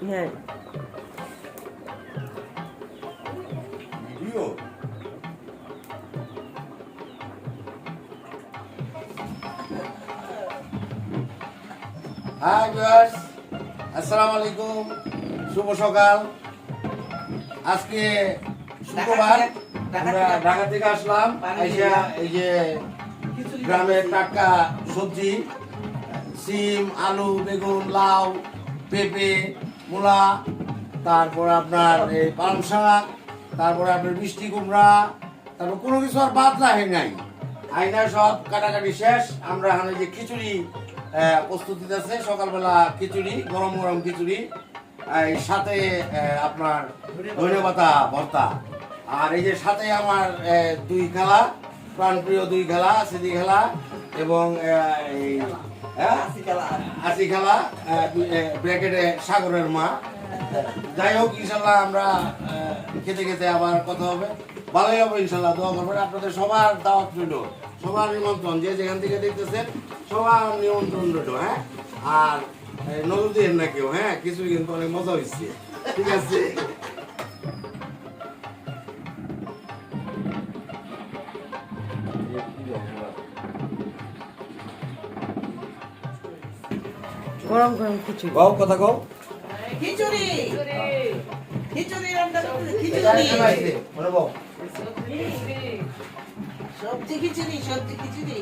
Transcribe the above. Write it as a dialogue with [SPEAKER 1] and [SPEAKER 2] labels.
[SPEAKER 1] হ্যাঁ।
[SPEAKER 2] Hi viewers আসসালামু আলাইকুম শুভ সকাল আজকে শুক্রবার আমরা ঢাকা থেকে আসলাম আইসা এই যে গ্রামের টাটকা সবজি সিম আলু বেগুন লাউ পেঁপে মূলা, তারপর আপনার এই পালং শাক, তারপরে আপনার মিষ্টি কুমড়া, তারপর কোনো কিছু আর বাদ রাখে নাই আইনা সব কাটাকাটি শেষ আমরা এখানে যে খিচুড়ি প্রস্তুতি আছে, সকালবেলা খিচুড়ি, গরম গরম খিচুড়ি, এই সাথে আপনার ধনে পাতা ভর্তা আর এই যে সাথে আমার দুই খেলা, প্রাণপ্রিয় দুই খেলা সিদি খেলা এবং এই? আশি খেলা ব্র্যাকেটে সাগরের মা যাই হোক, ইনশাল্লাহ আমরা খেতে খেতে আবার কথা হবে। ভালোই হবে, ইনশাল্লাহ, দোয়া করবেন। আপনাদের সবার দাওয়াত রইল, সবার নিমন্ত্রণ, যে যেখান থেকে দেখতেছেন, সবার নিমন্ত্রণ রইল হ্যাঁ? আর নজর দিয়ে না কেউ হ্যাঁ? কিছু কিন্তু অনেক মজা হয়েছে ঠিক আছে?
[SPEAKER 1] গরম গরম খিচুড়ি।
[SPEAKER 2] কও কথা কও।
[SPEAKER 3] খিচুড়ি। খিচুড়ি। রান্না করতে খিচুড়ি সবজি খিচুড়ি সবজি খিচুড়ি।